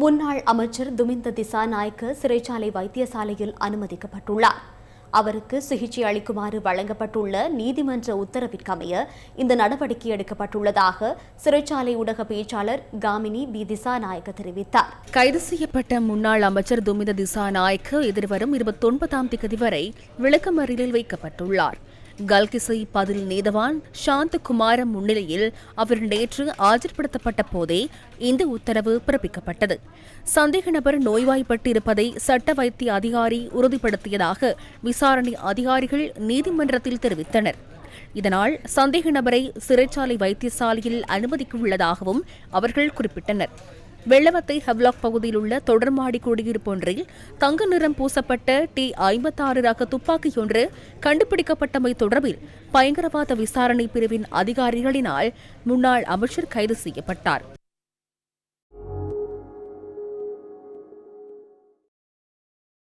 முன்னாள் அமைச்சர் துமிந்த திசாநாயக்க சிறைச்சாலை வைத்தியசாலையில் அனுமதிக்கப்பட்டுள்ளார். அவருக்கு சிகிச்சை அளிக்குமாறு வழங்கப்பட்டுள்ள நீதிமன்ற உத்தரவிற்கமைய இந்த நடவடிக்கை எடுக்கப்பட்டுள்ளதாக சிறைச்சாலை ஊடக பேச்சாளர் காமினி பி. திசாநாயக்க தெரிவித்தார். கைது செய்யப்பட்ட முன்னாள் அமைச்சர் துமித திசாநாயக்க எதிர்வரும் இருபத்தொன்பதாம் திகதி வரை விளக்கமறியலில் வைக்கப்பட்டுள்ளார். கல்கிசை பதில் நீதவான் சாந்தகுமாரம் முன்னிலையில் அவர் நேற்று ஆஜர்படுத்தப்பட்ட போதே இந்த உத்தரவு பிறப்பிக்கப்பட்டது. சந்தேக நபர் நோய்வாய்ப்பட்டு இருப்பதை சட்ட வைத்திய அதிகாரி உறுதிப்படுத்தியதாக விசாரணை அதிகாரிகள் நீதிமன்றத்தில் தெரிவித்தனர். இதனால் சந்தேக நபரை சிறைச்சாலை வைத்தியசாலையில் அனுமதிக்க உள்ளதாகவும் அவர்கள் குறிப்பிட்டனர். வெள்ளவத்தை ஹெவ்லாக் பகுதியில் உள்ள தொடர்மாடி குடியிருப்பு ஒன்றில் தங்க நிறம் பூசப்பட்ட டி ஐம்பத்தாறு ரக துப்பாக்கியொன்று கண்டுபிடிக்கப்பட்டமை தொடர்பில் பயங்கரவாத விசாரணை பிரிவின் அதிகாரிகளினால் முன்னாள் அமைச்சர் கைது செய்யப்பட்டார்.